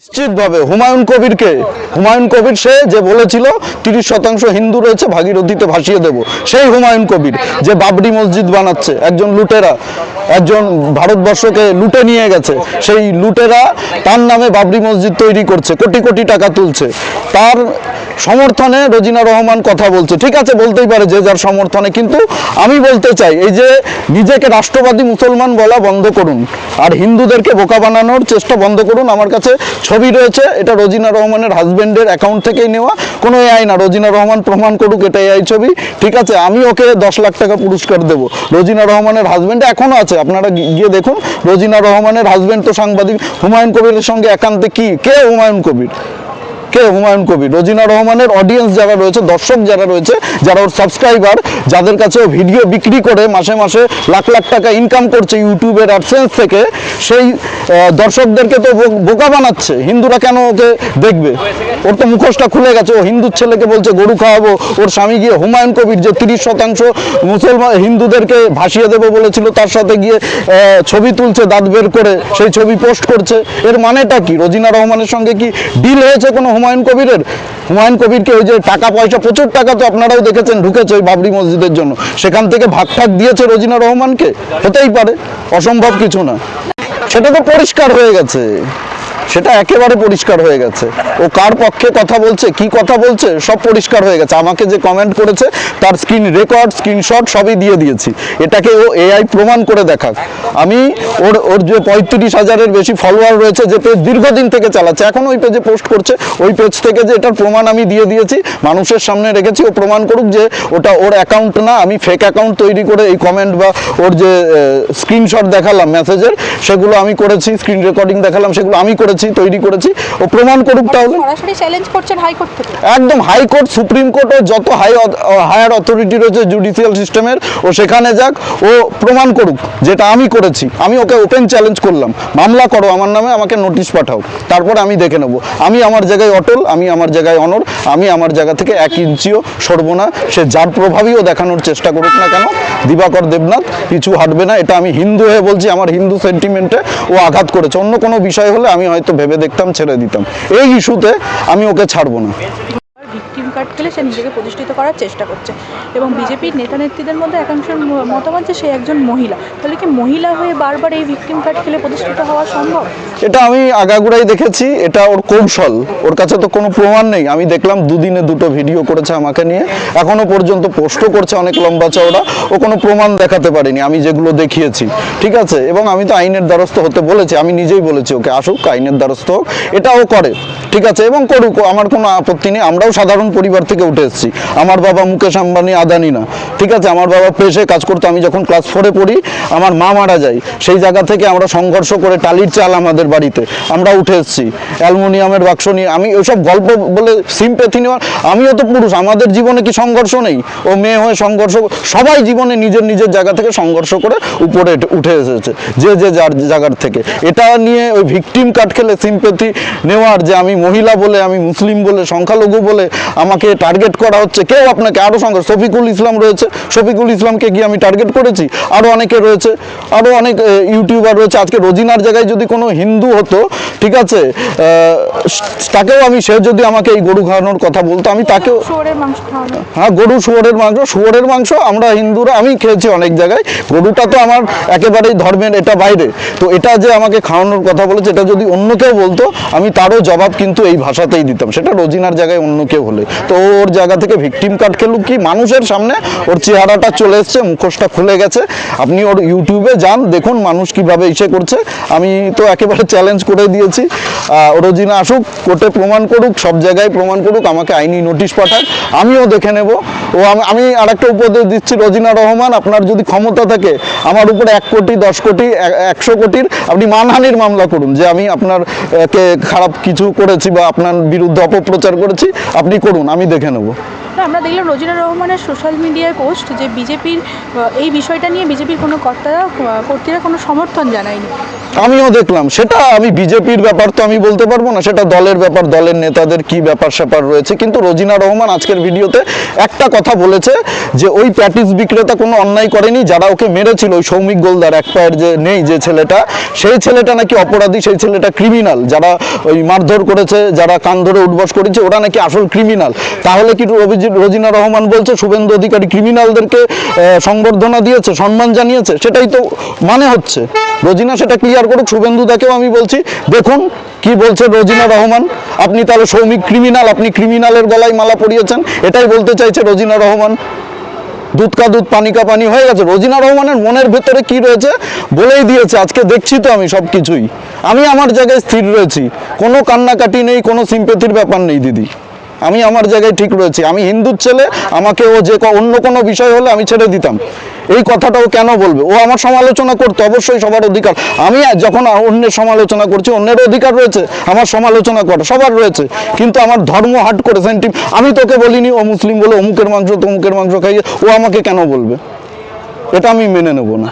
নিশ্চিতভাবে হুমায়ুন কবিরকে, হুমায়ুন কবির সে যে বলেছিল, তিরিশ শতাংশ হিন্দু রয়েছে ভাগীরথীতে ভাসিয়ে দেব। সেই হুমায়ুন কবির যে বাবরি মসজিদ বানাচ্ছে, একজন লুটেরা, একজন ভারতবর্ষকে লুটে নিয়ে গেছে, সেই লুটেরা তার নামে বাবরি মসজিদ তৈরি করছে, কোটি কোটি টাকা তুলছে। তার সমর্থনে রোজিনা রহমান কথা বলছে। ঠিক আছে, বলতেই পারে যে যার সমর্থনে, কিন্তু আমি বলতে চাই, এই যে নিজেকে রাষ্ট্রবাদী মুসলমান বলা বন্ধ করুন, আর হিন্দুদেরকে বোকা বানানোর চেষ্টা বন্ধ করুন, আমার কাছে ছবি রয়েছে, এটা রোজিনা রহমানের হাজবেন্ডের অ্যাকাউন্ট থেকেই নেওয়া। কোনো এআই না, রোজিনা রহমান প্রমাণ করুক এটা এআই ছবি। ঠিক আছে, আমি ওকে দশ লাখ টাকা পুরস্কার দেবো। রোজিনা রহমানের হাজবেন্ড এখনও আছে, আপনারা গিয়ে দেখুন। রোজিনা রহমানের হাজবেন্ড তো সাংবাদিক। হুমায়ুন কবিরের সঙ্গে একান্তে কি? কে হুমায়ুন কবির? কে হুমায়ুন কবির? রোজিনা রহমানের অডিয়েন্স যারা রয়েছে, দর্শক যারা রয়েছে, যারা ওর সাবস্ক্রাইবার যাদের কাছে ভিডিও বিক্রি করে, মাসে মাসে লাখ লাখ টাকা ইনকাম করছে ইউটিউবের অ্যাডসেন্স থেকে সেই দর্শকদেরকে তো বোকা বানাচ্ছে। হিন্দুরা কেন ওকে দেখবে? ওর তো মুখোশটা খুলে গেছে। ও হিন্দুর ছেলেকে বলছে, গরু খাওয়াবো। ওর স্বামী গিয়ে হুমায়ুন কবির যে তিরিশ শতাংশ মুসলমান হিন্দুদেরকে ভাসিয়ে দেবো বলেছিল, তার সাথে গিয়ে ছবি তুলছে, দাঁত বের করে, সেই ছবি পোস্ট করছে। এর মানেটা কি? রোজিনা রহমানের সঙ্গে কি ডিল হয়েছে কোনো হুমায়ুন কবিরের? হুমায়ুন কবিরকে ওই যে টাকা পয়সা প্রচুর টাকা তো আপনারাও দেখেছেন, ঢুকেছে ওই বাবরি মসজিদের জন্য। সেখান থেকে ভাগ ঠাক দিয়েছে রোজিনা রহমানকে? হতেই পারে। অসম্ভব কিছু না। সেটা তো পরিষ্কার হয়ে গেছে। সেটা একেবারে পরিষ্কার হয়ে গেছে। ও কার পক্ষে কথা বলছে, কি কথা বলছে, সব পরিষ্কার হয়ে গেছে। আমাকে যে কমেন্ট করেছে, তার স্ক্রিন রেকর্ড স্ক্রিনশট সবই দিয়ে দিয়েছি। এটাকে ও এআই প্রমাণ করে দেখাক। আমি ওর ওর যে পঁয়ত্রিশ হাজারের বেশি ফলোয়ার রয়েছে যে পেজ দীর্ঘদিন থেকে চালাচ্ছে এখন ওই পেজে পোস্ট করছে ওই পেজ থেকে যে এটার প্রমাণ আমি দিয়ে দিয়েছি মানুষের সামনে রেখেছি ও প্রমাণ করুক যে ওটা ওর অ্যাকাউন্ট না আমি ফেক অ্যাকাউন্ট তৈরি করে এই কমেন্ট বা ওর যে স্ক্রিনশট দেখালাম মেসেজের সেগুলো আমি করেছি স্ক্রিন রেকর্ডিং দেখালাম সেগুলো আমি করেছি তৈরি করেছি ও প্রমাণ করুক তাহলে। সরাসরি চ্যালেঞ্জ করছেন হাইকোর্ট থেকে? একদম হাইকোর্ট সুপ্রিম কোর্ট ও যত হাই হায়ার অথরিটি রয়েছে জুডিশিয়াল সিস্টেমের ও সেখানে যাক ও প্রমাণ করুক যেটা আমি করেছি আমি ওকে ওপেন চ্যালেঞ্জ করলাম। মামলা করো, আমার নামে আমাকে নোটিশ পাঠাও। তারপর আমি দেখে নেব। আমি আমার জায়গায় অটল, আমি আমার জায়গায় অনর, আমি আমার জায়গা থেকে এক ইঞ্চিও সরবো না। সে যার প্রভাবীও দেখানোর চেষ্টা করুক না কেন, দিবাকর দেবনাথ কিছু হাঁটবে না। এটা আমি হিন্দু হয়ে বলছি, আমার হিন্দু সেন্টিমেন্টে ও আঘাত করেছে। অন্য কোনো বিষয় হলে আমি হয়তো ভেবে দেখতাম, ছেড়ে দিতাম। এই ইস্যুতে আমি ওকে ছাড়বো না। কার্ড খেলে সে নিজেকে প্রতিষ্ঠিত করার চেষ্টা করছে। এবং বিজেপির নেতা নেত্রীদের মধ্যে একাংশের মতামত যে সে একজন মহিলা। তাহলে কি মহিলা হয়ে বারবার এই ভিকটিম কার্ড খেলে প্রতিষ্ঠিত হওয়া সম্ভব? এটা আমি আগাগুড়াই দেখেছি, এটা ওর কৌশল। ওর কাছে তো কোনো প্রমাণ নেই। আমি দেখলাম দুদিনে দুটো ভিডিও করেছে আমাকে নিয়ে। এখনও পর্যন্ত পোস্টও করছে অনেক লম্বা চওড়া ও কোনো প্রমাণ দেখাতে পারেনি, আমি যেগুলো দেখিয়েছি। ঠিক আছে? এবং আমি তো আইনের দ্বারস্থ হতে বলেছি, আমি নিজেই বলেছি ওকে, আসুক, আইনের দ্বারস্থ হোক। এটা ও করে। ঠিক আছে? এবং করুক আমার কোনো আপত্তি নেই। আমরাও সাধারণ পরিবার থেকে উঠে এসেছি। আমার বাবা মুকেশ আম্বানি আদানি না। ঠিক আছে? আমার বাবা পেশে কাজ করতো। আমি যখন ক্লাস ফোরে পড়ি, আমার মা মারা যায়। সেই জায়গা থেকে আমরা সংঘর্ষ করে টালির চাল আমাদের বাড়িতে আমরা উঠে এসেছি। অ্যালুমিনিয়ামের বাক্স নিয়ে আমি ওসব গল্প বলে সিম্পেথি নেওয়ার আমিও তো পুরুষ, আমাদের জীবনে কি সংঘর্ষ নেই? ও মেয়ে হয়ে সংঘর্ষ সবাই জীবনে নিজের নিজের জায়গা থেকে সংঘর্ষ করে উপরে উঠে এসেছে, যে যে, যার জায়গার থেকে। এটা নিয়ে ওই ভিকটিম কাট খেলে সিম্পেথি নেওয়ার যে আমি মহিলা বলে, আমি মুসলিম বলে, সংখ্যালঘু বলে আমাকে টার্গেট করা হচ্ছে কেউ আপনাকে আরও সংখ্যা শফিকুল ইসলাম রয়েছে শফিকুল ইসলামকে গিয়ে আমি টার্গেট করেছি আরও অনেকে রয়েছে আরও অনেক ইউটিউবার রয়েছে আজকে রোজিনার জায়গায় যদি কোনো হিন্দু হতো ঠিক আছে তাকেও আমি সে যদি আমাকে এই গরু খাওয়ানোর কথা বলতো আমি তাকেও হ্যাঁ গরু শুয়োরের মাংস শুয়োরের মাংস আমরা হিন্দুরা আমি খেয়েছি অনেক জায়গায় গরুটা তো আমার একেবারেই ধর্মের এটা বাইরে তো এটা যে আমাকে খাওয়ানোর কথা বলেছে এটা যদি অন্য কেউ বলতো আমি তারও জবাব কিন্তু এই ভাষাতেই দিতাম সেটা রোজিনার জায়গায় অন্য কেউ হলে। তো ওর জায়গা থেকে ভিকটিম কার্ড খেলুক কি মানুষের সামনে? ওর চেহারাটা চলে এসছে মুখোশটা খুলে গেছে। আপনি ওর ইউটিউবে যান দেখুন মানুষ কীভাবে ইসে করছে। আমি তো একেবারে চ্যালেঞ্জ করে দিয়েছি। আহ, রোজিনা আসুক কোর্টে প্রমাণ করুক সব জায়গায় প্রমাণ করুক আমাকে আইনি নোটিশ পাঠাক আমিও দেখে নেব। ও আমি- আর একটা উপদেশ দিচ্ছি রোজিনা রহমান আপনার যদি ক্ষমতা থাকে আমার উপরে এক কোটি দশ কোটি একশো কোটির আপনি মানহানির মামলা করুন যে আমি আপনার কে খারাপ কিছু করেছি বা আপনার বিরুদ্ধে অপপ্রচার করেছি আপনি করুন। আমি দেখে নেব। আমরা দেখলাম রোজিনা রহমানের সোশ্যাল মিডিয়ায় পোস্ট যে বিজেপির এই বিষয়টা নিয়ে বিজেপির কোনো কর্তারা কর্তৃরা কোনো সমর্থন জানায়নি। আমিও দেখলাম। সেটা আমি বিজেপির ব্যাপার তো আমি বলতে পারব না। সেটা দলের ব্যাপার, দলের নেতাদের কি ব্যাপার স্যাপার রয়েছে। কিন্তু রোজিনা রহমান আজকের ভিডিওতে একটা কথা বলেছে যে ওই প্যাটিস বিক্রেতা কোনো অন্যায় করেনি, যারা ওকে মেরেছিল। ওই সৌমিক গোলদার, এক পায়ের যে নেই যে ছেলেটা, সেই ছেলেটা নাকি অপরাধী, সেই ছেলেটা ক্রিমিনাল যারা ওই মারধর করেছে, যারা কান ধরে উঠবস করেছে, ওরা নাকি আসল ক্রিমিনাল তাহলে কি রবি- রোজিনা রহমান বলছে, শুভেন্দু অধিকারী ক্রিমিনালদেরকে সংবর্ধনা দিয়েছে, সম্মান জানিয়েছে, সেটাই তো মানে হচ্ছে। রোজিনা সেটা ক্লিয়ার করুক শুভেন্দু দাকেও আমি বলছি, দেখুন কি বলছে রোজিনা রহমান। আপনি তাহলে সৌমিক ক্রিমিনাল, আপনি ক্রিমিনালের গলায় মালা পরিয়েছেন, এটাই বলতে চাইছে রোজিনা রহমান। দুধ কা দুধ, পানি কা পানি হয়ে গেছে। রোজিনা রহমানের মনের ভেতরে কি রয়েছে, বলেই দিয়েছে, আজকে দেখছি তো আমি সব কিছুই। আমি আমার জায়গায় স্থির রয়েছি। কোনো কান্নাকাটি নেই, কোনো সিম্পেথির ব্যাপার নেই, দিদি। আমি আমার জায়গায় ঠিক রয়েছি। আমি হিন্দুর ছেলে, আমাকে ও যে অন্য কোনো বিষয় হলে আমি ছেড়ে দিতাম। এই কথাটা ও কেন বলবে? ও আমার সমালোচনা করতে অবশ্যই সবার অধিকার। আমি যখন অন্যের সমালোচনা করছি অন্যের অধিকার রয়েছে। আমার সমালোচনা করা সবার রয়েছে। কিন্তু আমার ধর্ম হাট করে সেন্টিম, আমি তোকে বলিনি, ও মুসলিম বলে অমুকের মাংস তমুকের মাংস খাইয়ে ও আমাকে কেন বলবে? এটা আমি মেনে নেব না।